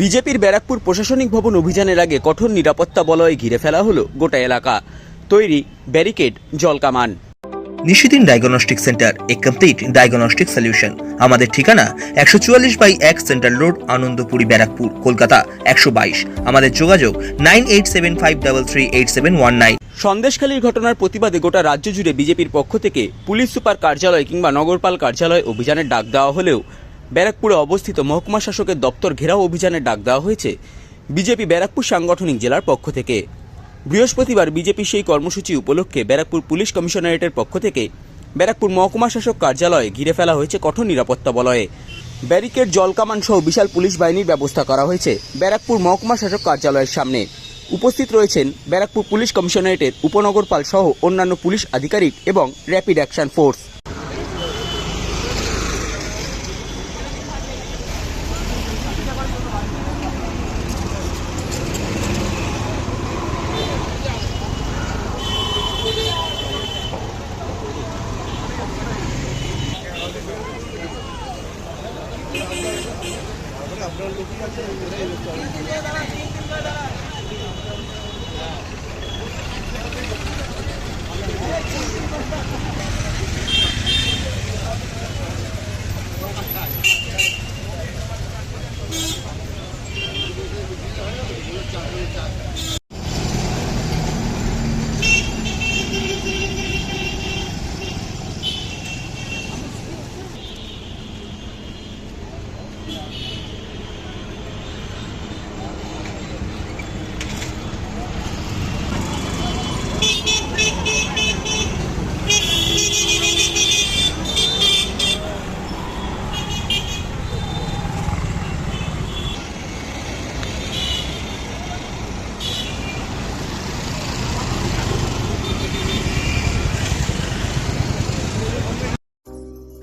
বিজেপির ব্যারাকপুর প্রশাসনিক ভবন অভিযানের আগে কঠোর নিরাপত্তা বলয়ে ঘিরে ফেলা হলো গোটা এলাকা। তৈরি barricade জলকামান Nishidin diagnostic centre a complete diagnostic solution আমাদের ঠিকানা একশো চুয়াল্লিশ বাই এক সেন্ট্রাল রোড আনন্দপুরি ব্যারাকপুর কলকাতা একশো বাইশ। আমাদের যোগাযোগ nine eight seven five double three eight seven one nine. সন্দেশখালীর ঘটনার প্রতিবাদে গোটা রাজ্য জুড়ে বিজেপির পক্ষ থেকে পুলিশ সুপার কার্যালয় কিংবা নগরপাল কার্যালয় অভিযানের ডাক দেওয়া হলেও ব্যারাকপুরে অবস্থিত মহকুমা শাসকের দপ্তর ঘেরাও অভিযানের ডাক দেওয়া হয়েছে বিজেপি ব্যারাকপুর সাংগঠনিক জেলার পক্ষ থেকে। বৃহস্পতিবার বিজেপি সেই কর্মসূচি উপলক্ষে ব্যারাকপুর পুলিশ কমিশনারেটের পক্ষ থেকে ব্যারাকপুর মহকুমা শাসক কার্যালয়ে ঘিরে ফেলা হয়েছে কঠোর নিরাপত্তা বলয়ে। ব্যারিকেড জলকামান সহ বিশাল পুলিশ বাহিনীর ব্যবস্থা করা হয়েছে ব্যারাকপুর মহকুমা শাসক কার্যালয়ের সামনে। উপস্থিত রয়েছেন ব্যারাকপুর পুলিশ কমিশনারেটের উপনগরপাল সহ অন্যান্য পুলিশ আধিকারিক এবং র্যাপিড অ্যাকশন ফোর্স। আপনার লোকই আছে